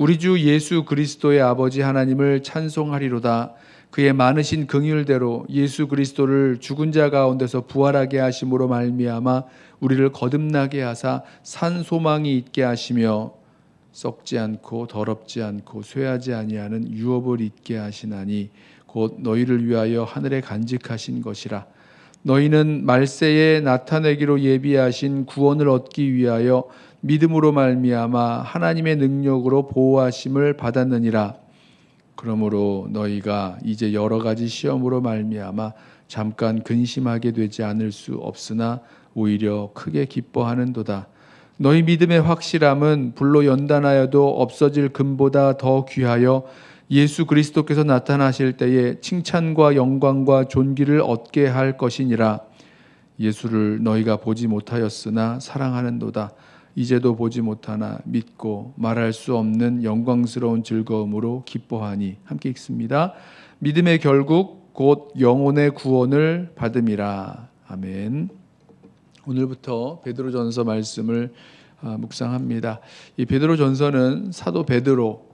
우리 주 예수 그리스도의 아버지 하나님을 찬송하리로다. 그의 많으신 긍휼대로 예수 그리스도를 죽은 자 가운데서 부활하게 하심으로 말미암아 우리를 거듭나게 하사 산 소망이 있게 하시며 썩지 않고 더럽지 않고 쇠하지 아니하는 유업을 있게 하시나니 곧 너희를 위하여 하늘에 간직하신 것이라 너희는 말세에 나타내기로 예비하신 구원을 얻기 위하여 믿음으로 말미암아 하나님의 능력으로 보호하심을 받았느니라. 그러므로 너희가 이제 여러 가지 시험으로 말미암아 잠깐 근심하게 되지 않을 수 없으나 오히려 크게 기뻐하는도다. 너희 믿음의 확실함은 불로 연단하여도 없어질 금보다 더 귀하여 예수 그리스도께서 나타나실 때에 칭찬과 영광과 존귀를 얻게 할 것이니라. 예수를 너희가 보지 못하였으나 사랑하는도다. 이제도 보지 못하나 믿고 말할 수 없는 영광스러운 즐거움으로 기뻐하니 함께 읽습니다. 믿음의 결국 곧 영혼의 구원을 받음이라. 아멘. 오늘부터 베드로전서 말씀을 아, 묵상합니다. 이 베드로전서는 사도 베드로 어,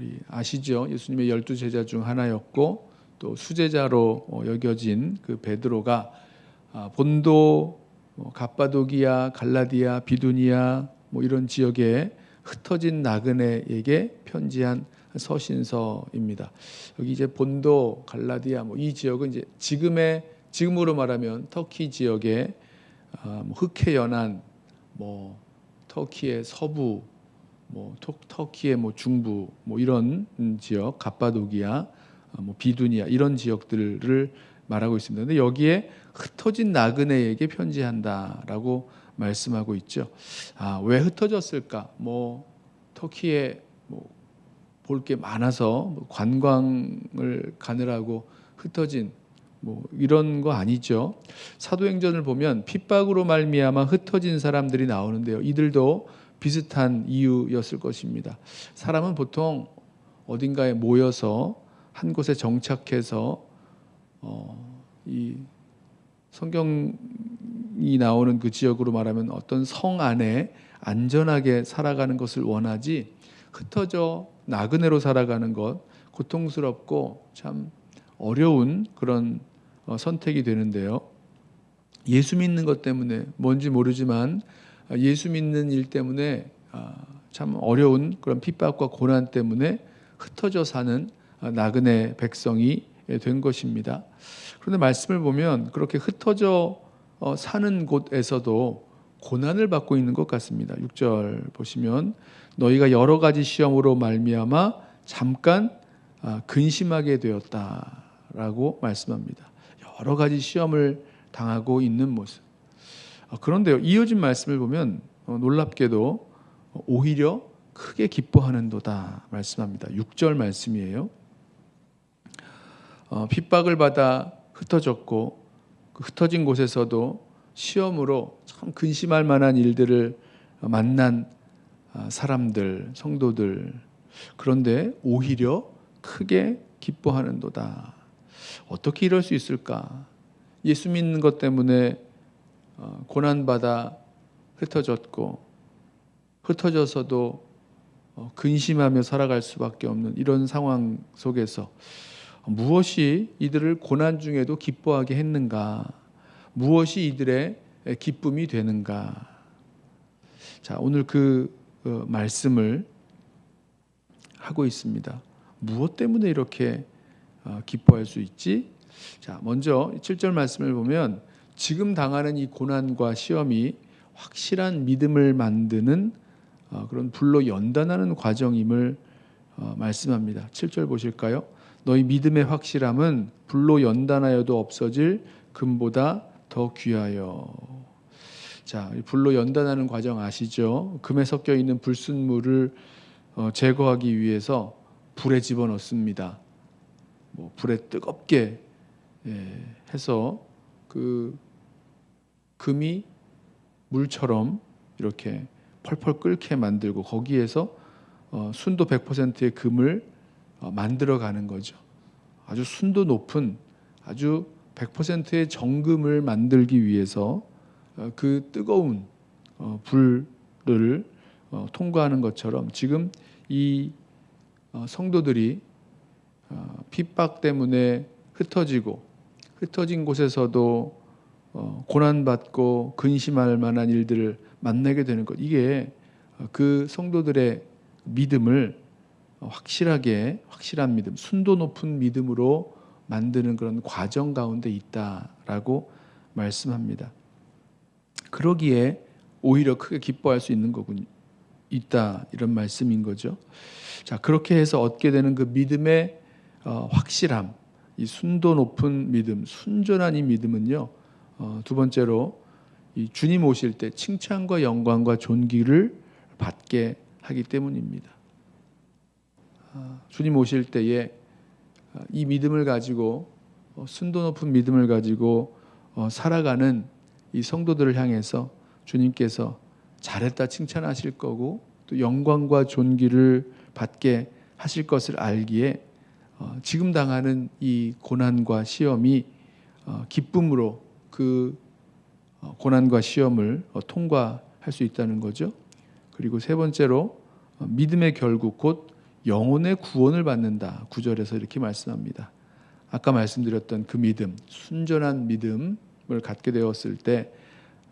우리 아시죠? 예수님의 열두 제자 중 하나였고 또 수제자로 어, 여겨진 그 베드로가 아, 본도, 뭐 갑바도기아, 갈라디아, 비두니아 뭐 이런 지역에 흩어진 나그네에게 편지한 서신서입니다. 여기 이제 본도, 갈라디아 뭐 이 지역은 이제 지금의 지금으로 말하면 터키 지역의 아, 뭐 흑해 연안, 뭐 터키의 서부, 뭐 터키의 뭐 중부, 뭐 이런 지역, 갑바도기아, 아, 뭐 비두니아 이런 지역들을 말하고 있습니다. 근데 여기에 흩어진 나그네에게 편지한다라고 말씀하고 있죠. 아, 왜 흩어졌을까? 뭐 터키에 뭐 볼 게 많아서 뭐 관광을 가느라고 흩어진 뭐 이런 거 아니죠. 사도행전을 보면 핍박으로 말미암아 흩어진 사람들이 나오는데요. 이들도 비슷한 이유였을 것입니다. 사람은 보통 어딘가에 모여서 한 곳에 정착해서 어, 이 성경이 나오는 그 지역으로 말하면 어떤 성 안에 안전하게 살아가는 것을 원하지 흩어져 나그네로 살아가는 것 고통스럽고 참 어려운 그런 어, 선택이 되는데요. 예수 믿는 것 때문에 뭔지 모르지만 아, 예수 믿는 일 때문에 아, 참 어려운 그런 핍박과 고난 때문에 흩어져 사는 아, 나그네 백성이 된 것입니다. 그런데 말씀을 보면 그렇게 흩어져 어, 사는 곳에서도 고난을 받고 있는 것 같습니다. 6절 보시면 너희가 여러 가지 시험으로 말미암아 잠깐 근심하게 되었다라고 말씀합니다. 여러 가지 시험을 당하고 있는 모습. 어, 그런데요, 이어진 말씀을 보면 어, 놀랍게도 오히려 크게 기뻐하는도다 말씀합니다. 6절 말씀이에요. 어, 핍박을 받아 흩어졌고 그 흩어진 곳에서도 시험으로 참 근심할 만한 일들을 만난 아, 사람들, 성도들 그런데 오히려 크게 기뻐하는도다. 어떻게 이럴 수 있을까? 예수 믿는 것 때문에 어, 고난받아 흩어졌고 흩어져서도 어, 근심하며 살아갈 수밖에 없는 이런 상황 속에서 무엇이 이들을 고난 중에도 기뻐하게 했는가? 무엇이 이들의 기쁨이 되는가? 자, 오늘 그 어, 말씀을 하고 있습니다. 무엇 때문에 이렇게 어, 기뻐할 수 있지? 자, 먼저 7절 말씀을 보면 지금 당하는 이 고난과 시험이 확실한 믿음을 만드는 어, 그런 불로 연단하는 과정임을 어, 말씀합니다. 7절 보실까요? 너희 믿음의 확실함은 불로 연단하여도 없어질 금보다 더 귀하여. 자, 불로 연단하는 과정 아시죠? 금에 섞여 있는 불순물을 어, 제거하기 위해서 불에 집어넣습니다. 뭐 불에 뜨겁게 예, 해서 그 금이 물처럼 이렇게 펄펄 끓게 만들고 거기에서 어, 순도 100%의 금을 어, 만들어 가는 거죠. 아주 순도 높은 아주 100%의 정금을 만들기 위해서 어, 그 뜨거운 어, 불을 어, 통과하는 것처럼 지금 이 어, 성도들이 어, 핍박 때문에 흩어지고 흩어진 곳에서도 어, 고난받고 근심할 만한 일들을 만나게 되는 것 이게 어, 그 성도들의 믿음을 어, 확실하게 확실한 믿음, 순도 높은 믿음으로 만드는 그런 과정 가운데 있다라고 말씀합니다. 그러기에 오히려 크게 기뻐할 수 있는 거군 있다 이런 말씀인 거죠. 자 그렇게 해서 얻게 되는 그 믿음의 어, 확실함, 이 순도 높은 믿음, 순전한 이 믿음은요. 어, 두 번째로 이 주님 오실 때 칭찬과 영광과 존귀를 받게 하기 때문입니다. 아, 주님 오실 때에 아, 이 믿음을 가지고 어, 순도 높은 믿음을 가지고 어, 살아가는 이 성도들을 향해서 주님께서 잘했다 칭찬하실 거고 또 영광과 존귀를 받게 하실 것을 알기에 어, 지금 당하는 이 고난과 시험이 어, 기쁨으로 그 어, 고난과 시험을 어, 통과할 수 있다는 거죠. 그리고 세 번째로 어, 믿음의 결국 곧 영혼의 구원을 받는다. 구절에서 이렇게 말씀합니다. 아까 말씀드렸던 그 믿음, 순전한 믿음을 갖게 되었을 때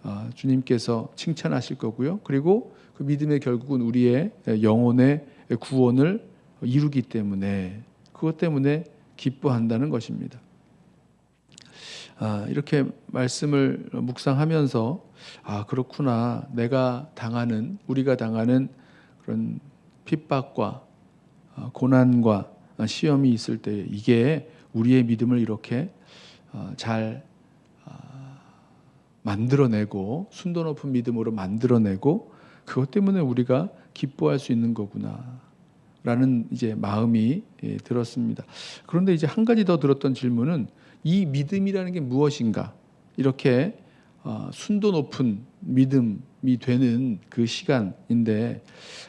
어, 주님께서 칭찬하실 거고요. 그리고 그 믿음의 결국은 우리의 영혼의 구원을 이루기 때문에 그것 때문에 기뻐한다는 것입니다. 아, 이렇게 말씀을 묵상하면서 아 그렇구나 내가 당하는 우리가 당하는 그런 핍박과 아, 고난과 시험이 있을 때 이게 우리의 믿음을 이렇게 어, 잘 아, 만들어내고 순도 높은 믿음으로 만들어내고 그것 때문에 우리가 기뻐할 수 있는 거구나 라는 이제 마음이 예, 들었습니다. 그런데 이제 한 가지 더 들었던 질문은 이 믿음이라는 게 무엇인가? 이렇게 어, 순도 높은 믿음이 되는 그 시간인데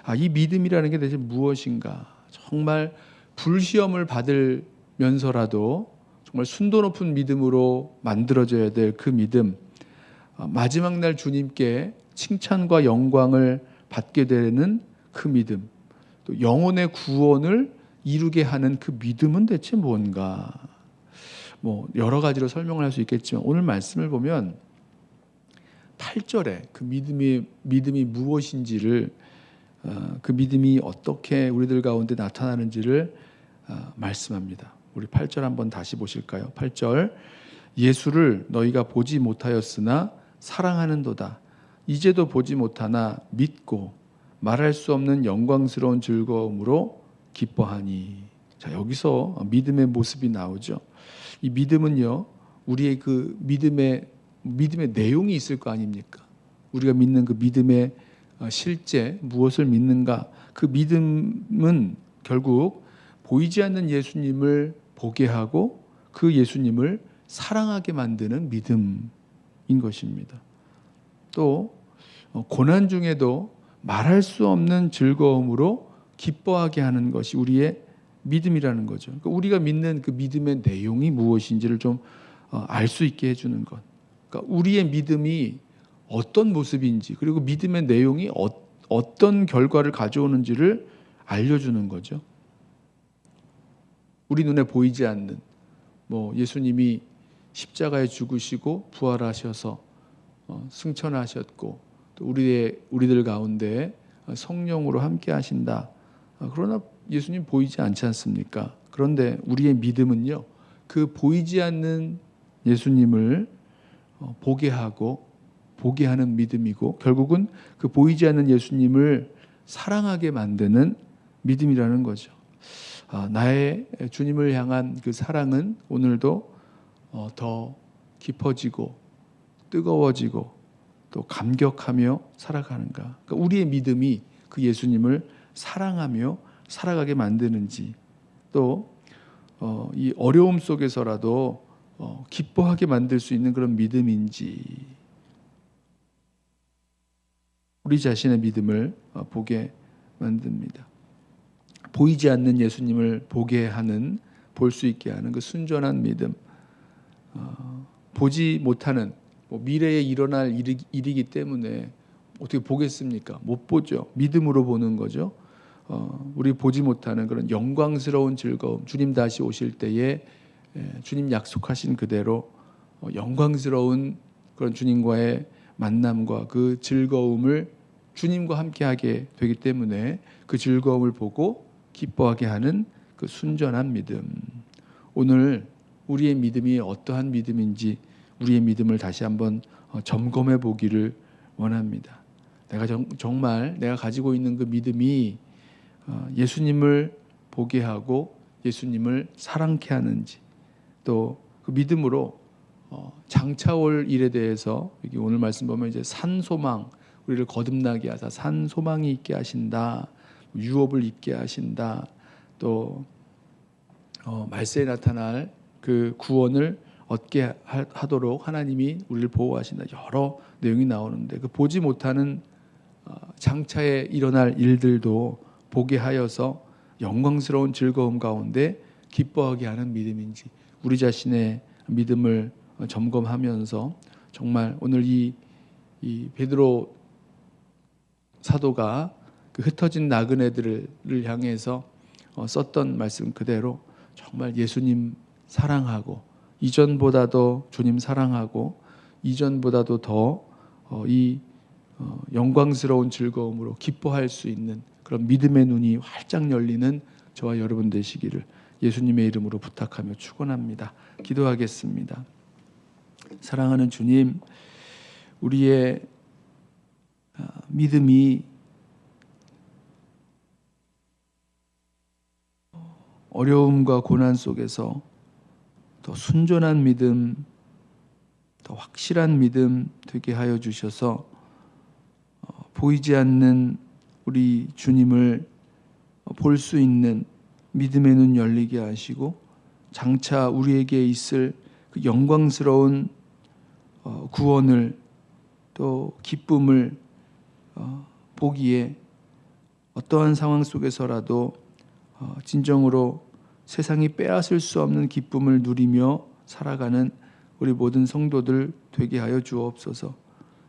아, 이 믿음이라는 게 대체 무엇인가? 정말 불시험을 받으면서라도 정말 순도 높은 믿음으로 만들어져야 될 그 믿음. 어, 마지막 날 주님께 칭찬과 영광을 받게 되는 그 믿음. 또 영혼의 구원을 이루게 하는 그 믿음은 대체 뭔가? 뭐 여러 가지로 설명을 할 수 있겠지만 오늘 말씀을 보면 8절에 그 믿음이 믿음이 무엇인지를 어, 그 믿음이 어떻게 우리들 가운데 나타나는지를 어, 말씀합니다. 우리 8절 한번 다시 보실까요? 8절 예수를 너희가 보지 못하였으나 사랑하는도다. 이제도 보지 못하나 믿고 말할 수 없는 영광스러운 즐거움으로 기뻐하니. 자, 여기서 믿음의 모습이 나오죠. 이 믿음은요, 우리의 그 믿음의 믿음의 내용이 있을 거 아닙니까? 우리가 믿는 그 믿음의 어, 실제 무엇을 믿는가? 그 믿음은 결국 보이지 않는 예수님을 보게 하고 그 예수님을 사랑하게 만드는 믿음인 것입니다. 또 어, 고난 중에도 말할 수 없는 즐거움으로 기뻐하게 하는 것이 우리의 믿음이라는 거죠. 그러니까 우리가 믿는 그 믿음의 내용이 무엇인지를 좀 알 수 있게 해주는 것. 그러니까 우리의 믿음이 어떤 모습인지 그리고 믿음의 내용이 어, 떤 결과를 가져오는지를 알려주는 거죠. 우리 눈에 보이지 않는 뭐 예수님이 십자가에 죽으시고 부활하셔서 어, 승천하셨고 또 우리의 우리들 가운데 성령으로 함께 하신다. 어, 그러나 예수님 보이지 않지 않습니까? 그런데 우리의 믿음은요. 그 보이지 않는 예수님을 어, 보게 하고 보게 하는 믿음이고 결국은 그 보이지 않는 예수님을 사랑하게 만드는 믿음이라는 거죠. 아, 나의 주님을 향한 그 사랑은 오늘도 어, 더 깊어지고 뜨거워지고 또 감격하며 살아가는가. 그러니까 우리의 믿음이 그 예수님을 사랑하며 살아가게 만드는지 또 어, 이 어려움 속에서라도 어, 기뻐하게 만들 수 있는 그런 믿음인지 우리 자신의 믿음을 어, 보게 만듭니다. 보이지 않는 예수님을 보게 하는 볼 수 있게 하는 그 순전한 믿음. 어, 보지 못하는 뭐 미래에 일어날 일이, 일이 기 때문에 어떻게 보겠습니까? 못 보죠. 믿음으로 보는 거죠. 어, 우리 보지 못하는 그런 영광스러운 즐거움. 주님 다시 오실 때에 예, 주님 약속하신 그대로 어, 영광스러운 그런 주님과의 만남과 그 즐거움을 주님과 함께하게 되기 때문에 그 즐거움을 보고 기뻐하게 하는 그 순전한 믿음. 오늘 우리의 믿음이 어떠한 믿음인지 우리의 믿음을 다시 한번 어, 점검해 보기를 원합니다. 내가 정, 말 내가 가지고 있는 그 믿음이 어, 예수님을 보게 하고 예수님을 사랑케 하는지 또 그 믿음으로 어, 장차올 일에 대해서 여기 오늘 말씀 보면 이제 산 소망 우리를 거듭나게 하사 산 소망이 있게 하신다 유업을 입게 하신다 또 어, 말세에 나타날 그 구원을 얻게 하도록 하나님이 우리를 보호하신다. 여러 내용이 나오는데 그 보지 못하는 어, 장차에 일어날 일들도 보게 하여서 영광스러운 즐거움 가운데 기뻐하게 하는 믿음인지 우리 자신의 믿음을 점검하면서 정말 오늘 이, 이 베드로 사도가 그 흩어진 나그네들을 향해서 어, 썼던 말씀 그대로 정말 예수님 사랑하고 이전보다도 주님 사랑하고 이전보다도 더이 어, 영광스러운 즐거움으로 기뻐할 수 있는 그런 믿음의 눈이 활짝 열리는 저와 여러분 되시기를 예수님의 이름으로 부탁하며 축원합니다. 기도하겠습니다. 사랑하는 주님, 우리의 아, 믿음이 어려움과 고난 속에서 더 순전한 믿음, 더 확실한 믿음 되게 하여 주셔서 어, 보이지 않는 우리 주님을 볼 수 있는 믿음의 눈 열리게 하시고 장차 우리에게 있을 그 영광스러운 어, 구원을 또 기쁨을 어, 보기에 어떠한 상황 속에서라도 어, 진정으로 세상이 빼앗을 수 없는 기쁨을 누리며 살아가는 우리 모든 성도들 되게 하여 주옵소서.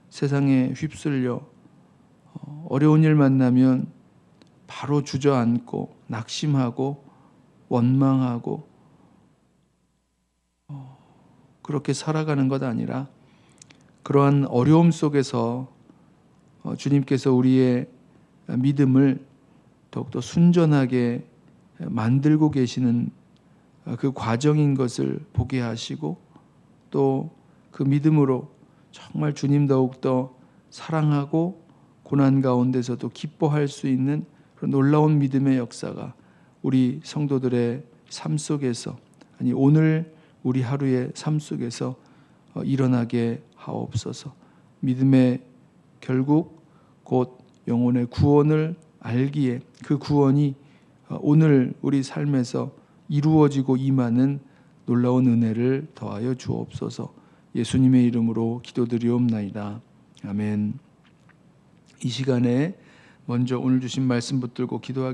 세상에 휩쓸려 어려운 일 만나면 바로 주저앉고 낙심하고 원망하고 그렇게 살아가는 것 아니라 그러한 어려움 속에서 어, 주님께서 우리의 믿음을 더욱더 순전하게 만들고 계시는 어, 그 과정인 것을 보게 하시고 또 그 믿음으로 정말 주님 더욱더 사랑하고 고난 가운데서도 기뻐할 수 있는 그런 놀라운 믿음의 역사가 우리 성도들의 삶 속에서 아니 오늘 우리 하루의 삶 속에서 어, 일어나게 하옵소서. 믿음의 결국 곧 영혼의 구원을 알기에 그 구원이 어, 오늘 우리 삶에서 이루어지고 임하는 놀라운 은혜를 더하여 주옵소서. 예수님의 이름으로 기도드리옵나이다. 아멘. 이 시간에 먼저 오늘 주신 말씀 붙들고 기도하겠습니다.